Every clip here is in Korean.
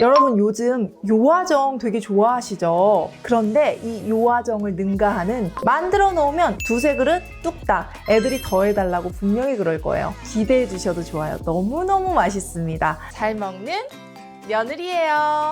여러분 요즘 요아정 되게 좋아하시죠? 그런데 이 요아정을 능가하는 만들어 놓으면 두세 그릇 뚝딱 애들이 더 해달라고 분명히 그럴 거예요. 기대해 주셔도 좋아요. 너무너무 맛있습니다. 잘 먹는 며느리예요.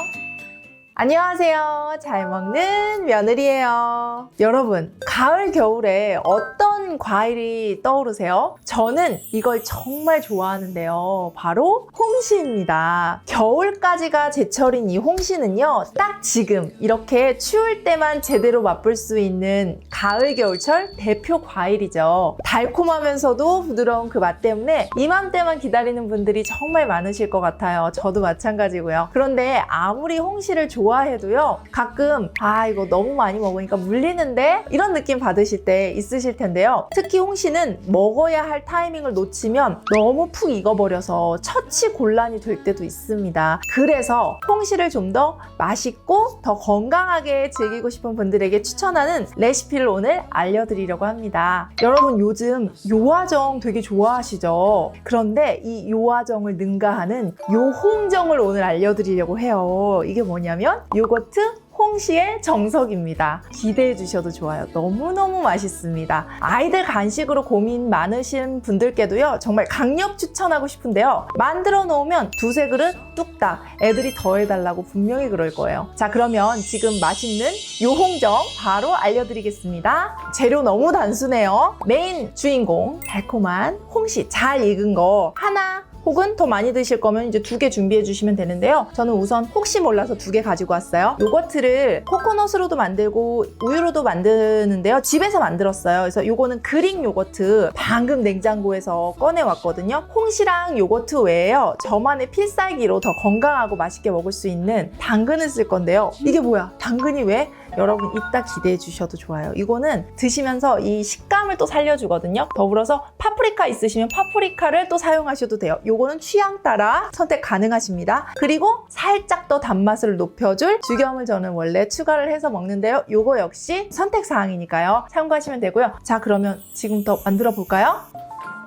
안녕하세요. 잘 먹는 며느리예요. 여러분, 가을, 겨울에 어떤 과일이 떠오르세요? 저는 이걸 정말 좋아하는데요. 바로 홍시입니다. 겨울까지가 제철인 이 홍시는요, 딱 지금 이렇게 추울 때만 제대로 맛볼 수 있는 가을, 겨울철 대표 과일이죠. 달콤하면서도 부드러운 그 맛 때문에 이맘때만 기다리는 분들이 정말 많으실 것 같아요. 저도 마찬가지고요. 그런데 아무리 홍시를 좋아해도요, 가끔, 아, 이거 너무 많이 먹으니까 물리는데? 이런 느낌 받으실 때 있으실 텐데요. 특히 홍시는 먹어야 할 타이밍을 놓치면 너무 푹 익어버려서 처치 곤란이 될 때도 있습니다. 그래서 홍시를 좀 더 맛있고 더 건강하게 즐기고 싶은 분들에게 추천하는 레시피를 오늘 알려드리려고 합니다. 여러분 요즘 요아정 되게 좋아하시죠? 그런데 이 요아정을 능가하는 요홍정을 오늘 알려드리려고 해요. 이게 뭐냐면 요거트 홍시의 정석입니다. 기대해 주셔도 좋아요. 너무너무 맛있습니다. 아이들 간식으로 고민 많으신 분들께도요, 정말 강력 추천하고 싶은데요. 만들어 놓으면 두세 그릇 뚝딱 애들이 더 해달라고 분명히 그럴 거예요. 자, 그러면 지금 맛있는 요홍정 바로 알려드리겠습니다. 재료 너무 단순해요. 메인 주인공 달콤한 홍시 잘 익은 거 하나 혹은 더 많이 드실 거면 이제 두 개 준비해 주시면 되는데요. 저는 우선 혹시 몰라서 두 개 가지고 왔어요. 요거트를 코코넛으로도 만들고 우유로도 만드는데요. 집에서 만들었어요. 그래서 요거는 그릭 요거트 방금 냉장고에서 꺼내 왔거든요. 홍시랑 요거트 외에요. 저만의 필살기로 더 건강하고 맛있게 먹을 수 있는 당근을 쓸 건데요. 이게 뭐야? 당근이 왜? 여러분 이따 기대해 주셔도 좋아요. 이거는 드시면서 이 식감을 또 살려주거든요. 더불어서 파프리카 있으시면 파프리카를 또 사용하셔도 돼요. 요거는 취향 따라 선택 가능하십니다. 그리고 살짝 더 단맛을 높여줄 죽염을 저는 원래 추가를 해서 먹는데요. 요거 역시 선택 사항이니까요. 참고하시면 되고요. 자 그러면 지금부터 만들어 볼까요?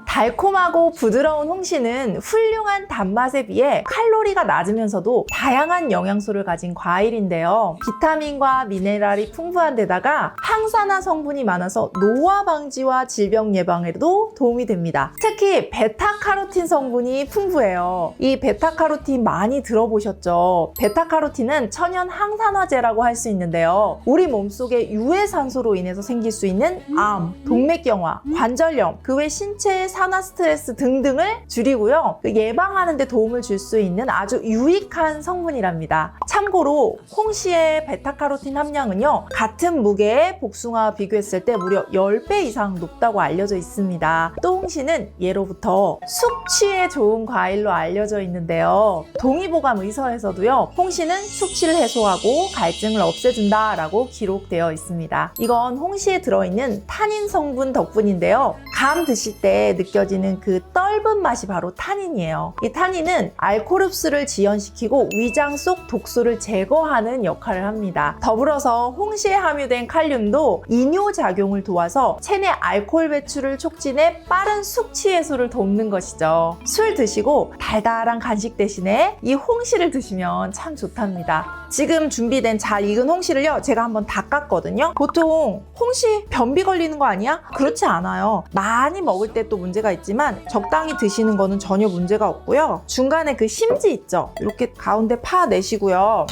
달콤하고 부드러운 홍시는 훌륭한 단맛에 비해 칼로리가 낮으면서도 다양한 영양소를 가진 과일인데요. 비타민과 미네랄이 풍부한 데다가 항산화 성분이 많아서 노화 방지와 질병 예방에도 도움이 됩니다. 특히 베타카로틴 성분이 풍부해요. 이 베타카로틴 많이 들어보셨죠? 베타카로틴은 천연 항산화제라고 할 수 있는데요. 우리 몸속에 유해산소로 인해서 생길 수 있는 암, 동맥경화, 관절염, 그 외 신체의 산화 스트레스 등등을 줄이고요. 그 예방하는 데 도움을 줄 수 있는 아주 유익한 성분이랍니다. 참고로 홍시의 베타카로틴 함량은요. 같은 무게의 복숭아와 비교했을 때 무려 10배 이상 높다고 알려져 있습니다. 또 홍시는 예로부터 숙취에 좋은 과일로 알려져 있는데요. 동의보감 의서에서도요. 홍시는 숙취를 해소하고 갈증을 없애준다라고 기록되어 있습니다. 이건 홍시에 들어있는 타닌 성분 덕분인데요. 감 드실 때 느껴지는 그 떫은 맛이 바로 타닌이에요. 이 타닌은 알코올 흡수를 지연시키고 위장 속 독소를 제거하는 역할을 합니다. 더불어서 홍시에 함유된 칼륨도 이뇨 작용을 도와서 체내 알코올 배출을 촉진해 빠른 숙취 해소를 돕는 것이죠. 술 드시고 달달한 간식 대신에 이 홍시를 드시면 참 좋답니다. 지금 준비된 잘 익은 홍시를요, 제가 한번 닦았거든요. 보통 홍시 변비 걸리는 거 아니야? 그렇지 않아요. 많이 먹을 때 또 문제가 있지만 적당히 드시는 거는 전혀 문제가 없고요. 중간에 그 심지 있죠? 이렇게 가운데 파 내시고요.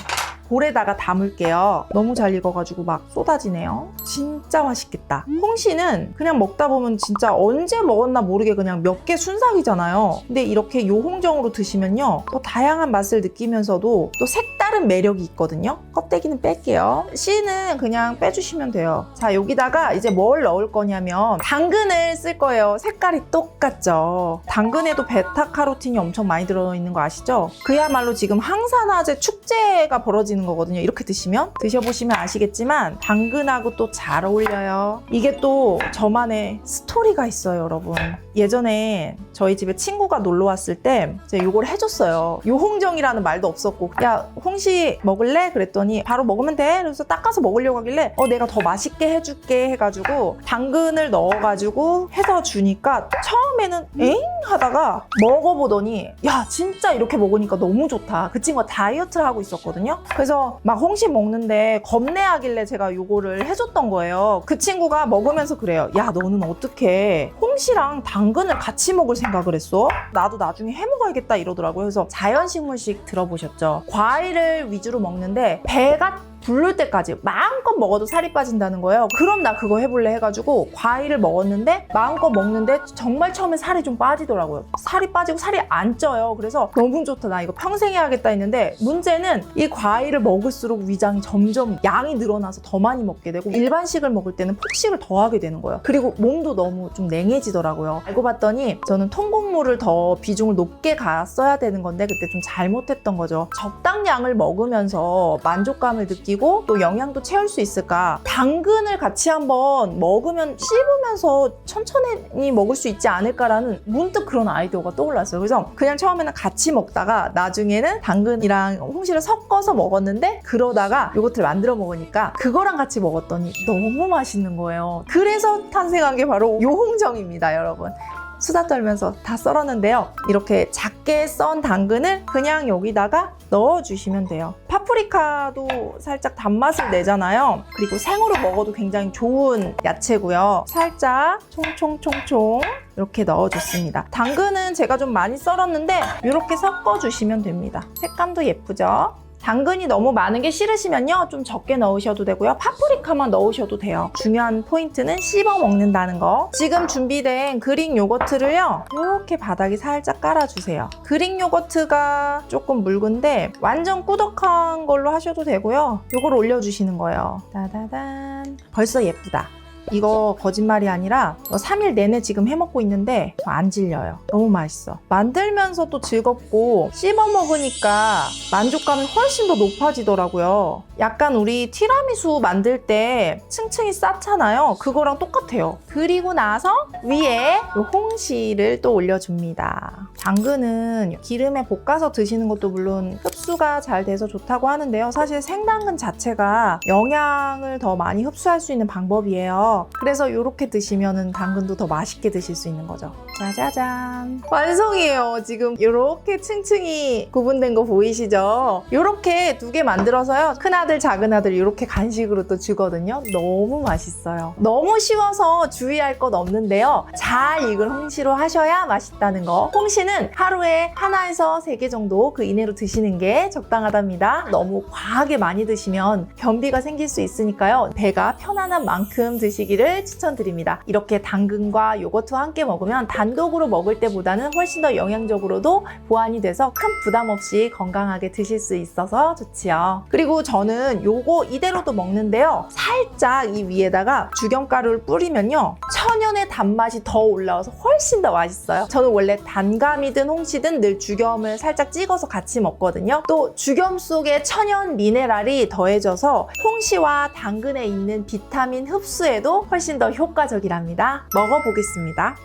볼에다가 담을게요. 너무 잘 익어가지고 막 쏟아지네요. 진짜 맛있겠다. 홍시는 그냥 먹다 보면 진짜 언제 먹었나 모르게 그냥 몇 개 순삭이잖아요. 근데 이렇게 요홍정으로 드시면요. 더 다양한 맛을 느끼면서도 또 색 다른 매력이 있거든요. 껍데기는 뺄게요. 씨는 그냥 빼주시면 돼요. 자, 여기다가 이제 뭘 넣을 거냐면 당근을 쓸 거예요. 색깔이 똑같죠. 당근에도 베타카로틴이 엄청 많이 들어있는 거 아시죠? 그야말로 지금 항산화제 축제가 벌어지는 거거든요. 이렇게 드시면 드셔보시면 아시겠지만 당근하고 또 잘 어울려요. 이게 또 저만의 스토리가 있어요, 여러분. 예전에 저희 집에 친구가 놀러 왔을 때 제가 이걸 해줬어요. 요홍정이라는 말도 없었고 야 홍시 먹을래? 그랬더니 바로 먹으면 돼. 그래서 닦아서 먹으려고 하길래 어 내가 더 맛있게 해줄게 해가지고 당근을 넣어가지고 해서 주니까 처음에는 엥 하다가 먹어보더니 야 진짜 이렇게 먹으니까 너무 좋다. 그 친구가 다이어트를 하고 있었거든요. 그래서 막 홍시 먹는데 겁내하길래 제가 요거를 해줬던 거예요. 그 친구가 먹으면서 그래요. 야 너는 어떻게 홍시랑 당 근을 같이 먹을 생각을 했어? 나도 나중에 해 먹어야겠다 이러더라고요. 그래서 자연식물식 들어보셨죠? 과일을 위주로 먹는데 배가 부를 때까지 마음껏 먹어도 살이 빠진다는 거예요. 그럼 나 그거 해볼래 해가지고 과일을 먹었는데 마음껏 먹는데 정말 처음에 살이 좀 빠지더라고요. 살이 빠지고 살이 안 쪄요. 그래서 너무 좋다. 나 이거 평생 해야겠다 했는데 문제는 이 과일을 먹을수록 위장이 점점 양이 늘어나서 더 많이 먹게 되고 일반식을 먹을 때는 폭식을 더 하게 되는 거예요. 그리고 몸도 너무 좀 냉해지더라고요. 알고 봤더니 저는 통곡물을 더 비중을 높게 갔어야 되는 건데 그때 좀 잘못했던 거죠. 적당량을 먹으면서 만족감을 느끼고 또 영양도 채울 수 있을까? 당근을 같이 한번 먹으면 씹으면서 천천히 먹을 수 있지 않을까라는 문득 그런 아이디어가 떠올랐어요. 그래서 그냥 처음에는 같이 먹다가 나중에는 당근이랑 홍시를 섞어서 먹었는데 그러다가 요거트를 만들어 먹으니까 그거랑 같이 먹었더니 너무 맛있는 거예요. 그래서 탄생한 게 바로 요홍정입니다, 여러분. 수다 떨면서 다 썰었는데요. 이렇게 작게 썬 당근을 그냥 여기다가 넣어주시면 돼요. 파프리카도 살짝 단맛을 내잖아요. 그리고 생으로 먹어도 굉장히 좋은 야채고요. 살짝 총총총총 이렇게 넣어줬습니다. 당근은 제가 좀 많이 썰었는데 이렇게 섞어주시면 됩니다. 색감도 예쁘죠? 당근이 너무 많은 게 싫으시면요. 좀 적게 넣으셔도 되고요. 파프리카만 넣으셔도 돼요. 중요한 포인트는 씹어 먹는다는 거. 지금 준비된 그릭 요거트를요. 이렇게 바닥에 살짝 깔아주세요. 그릭 요거트가 조금 묽은데 완전 꾸덕한 걸로 하셔도 되고요. 요걸 올려주시는 거예요. 따다단. 벌써 예쁘다. 이거 거짓말이 아니라 3일 내내 지금 해먹고 있는데 안 질려요. 너무 맛있어. 만들면서도 즐겁고 씹어 먹으니까 만족감이 훨씬 더 높아지더라고요. 약간 우리 티라미수 만들 때 층층이 쌓잖아요. 그거랑 똑같아요. 그리고 나서 위에 요 홍시를 또 올려줍니다. 당근은 기름에 볶아서 드시는 것도 물론 흡수가 잘 돼서 좋다고 하는데요. 사실 생당근 자체가 영양을 더 많이 흡수할 수 있는 방법이에요. 그래서 이렇게 드시면 당근도 더 맛있게 드실 수 있는 거죠. 짜자잔. 완성이에요. 지금 이렇게 층층이 구분된 거 보이시죠? 이렇게 두 개 만들어서요. 큰아들, 작은아들 이렇게 간식으로 또 주거든요. 너무 맛있어요. 너무 쉬워서 주의할 것 없는데요. 잘 익은 홍시로 하셔야 맛있다는 거. 홍시는 하루에 하나에서 세 개 정도 그 이내로 드시는 게 적당하답니다. 너무 과하게 많이 드시면 변비가 생길 수 있으니까요. 배가 편안한 만큼 드시기 를 추천드립니다. 이렇게 당근과 요거트와 함께 먹으면 단독으로 먹을 때보다는 훨씬 더 영양적으로도 보완이 돼서 큰 부담 없이 건강하게 드실 수 있어서 좋지요. 그리고 저는 요거 이대로도 먹는데요. 살짝 이 위에다가 죽염가루를 뿌리면요. 천연의 단맛이 더 올라와서 훨씬 더 맛있어요. 저는 원래 단감이든 홍시든 늘 죽염을 살짝 찍어서 같이 먹거든요. 또 죽염 속에 천연 미네랄이 더해져서 홍시와 당근에 있는 비타민 흡수에도 훨씬 더 효과적이랍니다. 먹어보겠습니다.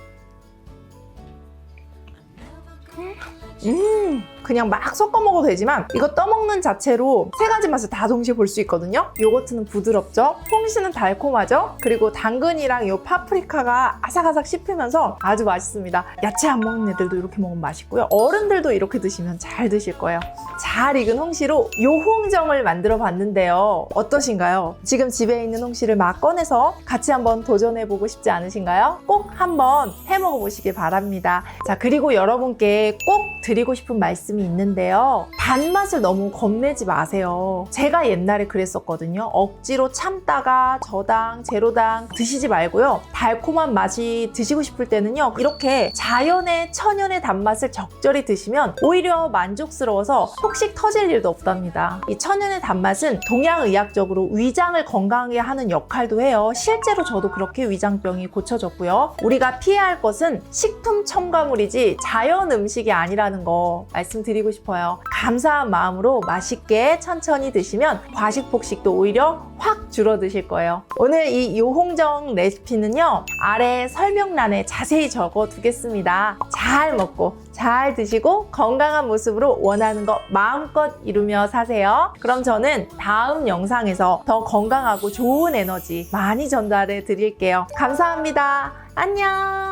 음, 그냥 막 섞어 먹어도 되지만 이거 떠먹는 자체로 세 가지 맛을 다 동시에 볼 수 있거든요. 요거트는 부드럽죠? 홍시는 달콤하죠? 그리고 당근이랑 요 파프리카가 아삭아삭 씹히면서 아주 맛있습니다. 야채 안 먹는 애들도 이렇게 먹으면 맛있고요. 어른들도 이렇게 드시면 잘 드실 거예요. 잘 익은 홍시로 요홍정을 만들어 봤는데요. 어떠신가요? 지금 집에 있는 홍시를 막 꺼내서 같이 한번 도전해 보고 싶지 않으신가요? 꼭 한번 해 먹어 보시길 바랍니다. 자, 그리고 여러분께 꼭 드리고 싶은 말씀이 있는데요. 단맛을 너무 겁내지 마세요. 제가 옛날에 그랬었거든요. 억지로 참다가 저당, 제로당 드시지 말고요. 달콤한 맛이 드시고 싶을 때는요. 이렇게 자연의 천연의 단맛을 적절히 드시면 오히려 만족스러워서 폭식 터질 일도 없답니다. 이 천연의 단맛은 동양의학적으로 위장을 건강하게 하는 역할도 해요. 실제로 저도 그렇게 위장병이 고쳐졌고요. 우리가 피해야 할 것은 식품 첨가물이지 자연 음식이 아니라는 거 말씀드립니다. 말씀드리고 싶어요. 감사한 마음으로 맛있게 천천히 드시면 과식 폭식도 오히려 확 줄어드실 거예요. 오늘 이 요홍정 레시피는요. 아래 설명란에 자세히 적어 두겠습니다. 잘 먹고 잘 드시고 건강한 모습으로 원하는 거 마음껏 이루며 사세요. 그럼 저는 다음 영상에서 더 건강하고 좋은 에너지 많이 전달해 드릴게요. 감사합니다. 안녕.